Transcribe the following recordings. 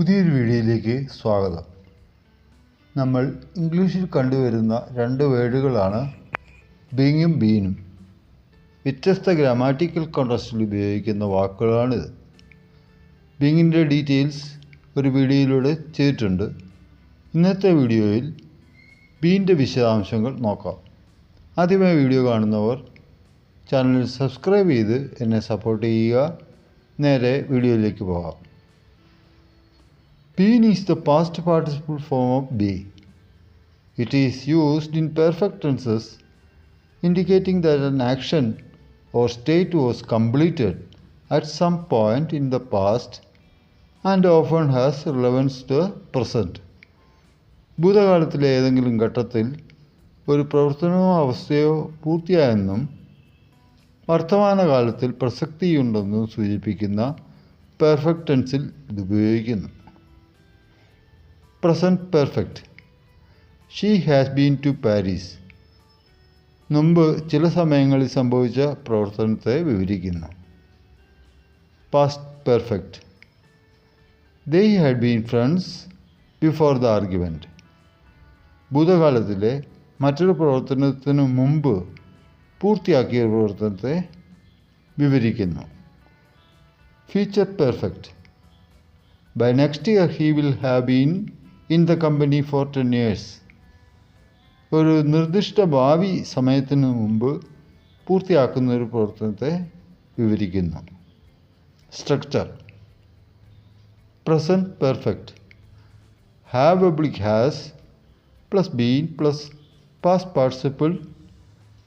പുതിയൊരു വീഡിയോയിലേക്ക് സ്വാഗതം. നമ്മൾ ഇംഗ്ലീഷിൽ കണ്ടുവരുന്ന രണ്ട് വേഡുകളാണ് ബീങ്ങും ബീനും. വ്യത്യസ്ത ഗ്രാമാറ്റിക്കൽ കോൺട്രസ്റ്റിൽ ഉപയോഗിക്കുന്ന വാക്കുകളാണിത്. ബീങ്ങിന്റെ ഡീറ്റെയിൽസ് ഒരു വീഡിയോയിലൂടെ ചെയ്തിട്ടുണ്ട്. ഇന്നത്തെ വീഡിയോയിൽ ബീന്റെ വിശദാംശങ്ങൾ നോക്കാം. ആദ്യമായി വീഡിയോ കാണുന്നവർ ചാനൽ സബ്സ്ക്രൈബ് ചെയ്ത് എന്നെ സപ്പോർട്ട് ചെയ്യുക. നേരെ വീഡിയോയിലേക്ക് പോകാം. Been is the past participle form of be. It is used in perfect tenses indicating that an action or state was completed at some point in the past and often has relevance to the present. ഭൂതകാലത്തിലെ ഏതെങ്കിലും ഘട്ടത്തിൽ ഒരു പ്രവർത്തനമോ അവസ്ഥയോ പൂർത്തിയായെന്നും വർത്തമാനകാലത്തിൽ പ്രസക്തിയുണ്ടെന്നും സൂചിപ്പിക്കുന്ന perfect ടെൻസിൽ ഇത് ഉപയോഗിക്കുന്നു present perfect she has been to Paris മുമ്പ് ചില സമയങ്ങളിൽ സംഭവിച്ച പ്രവർത്തനത്തെ വിവരിക്കുന്നു. Past perfect they had been friends before the argument ഭൂതകാലത്തിലെ മറ്റൊരു പ്രവർത്തനത്തിനു മുമ്പ് പൂർത്തിയാക്കിയ പ്രവർത്തനത്തെ വിവരിക്കുന്നു. Future perfect by next year he will have been in the company for ten years. ഒരു നിർദ്ദിഷ്ട ഭാവി സമയത്തിന് മുമ്പ് പൂർത്തിയാക്കുന്ന ഒരു പ്രവർത്തനത്തെ വിവരിക്കുന്നു. Structure present perfect have oblique has plus been plus past participle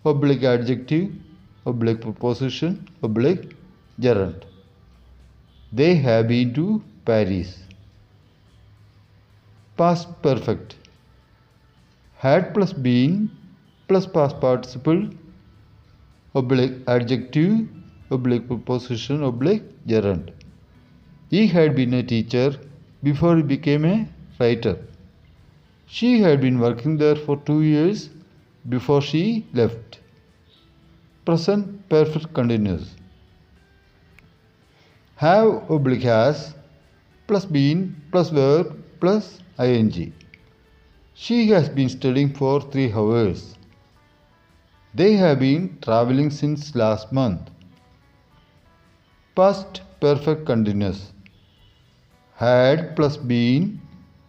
oblique adjective oblique preposition oblique gerund they have been to paris. Past perfect. Had plus been plus past participle oblique adjective oblique preposition oblique gerund. He had been a teacher before he became a writer. She had been working there for two years before she left. Present perfect continuous. Have oblique has plus been plus verb plus ing. She has been studying for three hours. They have been traveling since last month. Past perfect continuous. Had plus been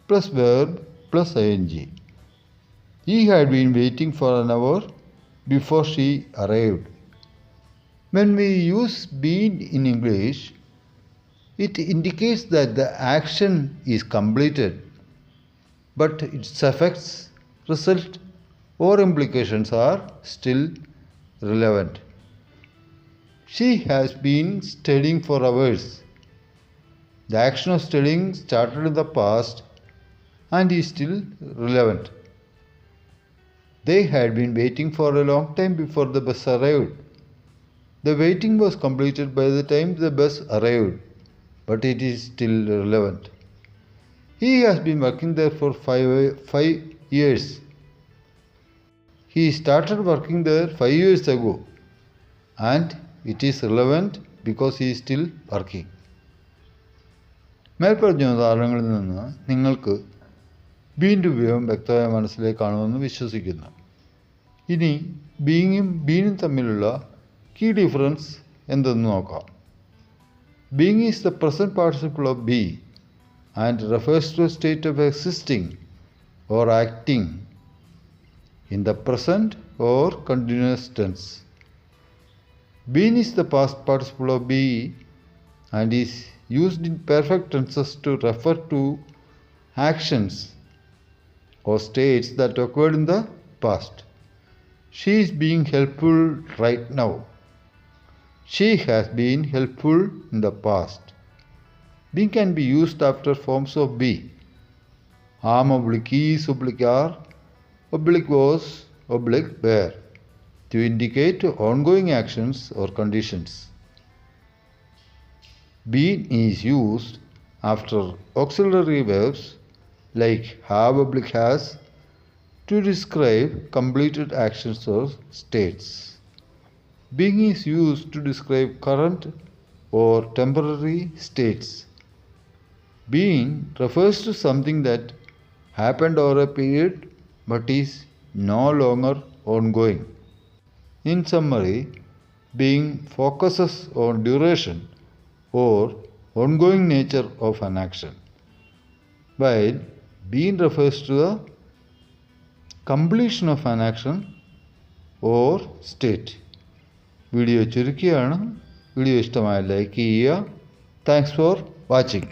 plus verb plus ing. He had been waiting for an hour before she arrived. When we use been in English, it indicates that the action is completed, but its effects, result, or implications are still relevant. She has been studying for hours. The action of studying started in the past and is still relevant. They had been waiting for a long time before the bus arrived. The waiting was completed by the time the bus arrived but it is still relevant. He has been working there for five, five years. He started working there five years ago and it is relevant because he is still working. മേൽപ്പറഞ്ഞ ഉദാഹരണങ്ങളിൽ നിന്ന് നിങ്ങൾക്ക് ബീന്റെ ഉപയോഗം വ്യക്തമായ മനസ്സിലേക്കാണുമെന്ന് വിശ്വസിക്കുന്നു ഇനി ബീങ്ങും ബീനും തമ്മിലുള്ള key difference എന്തെന്ന് നോക്കാം Being is the present participle of be and refers to a state of existing or acting in the present or continuous tense. Been is the past participle of be and is used in perfect tenses to refer to actions or states that occurred in the past. She is being helpful right now. She has been helpful in the past. Being can be used after forms of be. Am oblique is oblique are, oblique was, oblique were to indicate ongoing actions or conditions. Been is used after auxiliary verbs like have oblique has to describe completed actions or states. Being is used to describe current or temporary states. Being refers to something that happened over a period but is no longer ongoing. In summary, being focuses on duration or ongoing nature of an action, while being refers to the completion of an action or state. Video ചുരുക്കിയാണ്. Video ഇഷ്ടമായ like ചെയ്യുക. Thanks for watching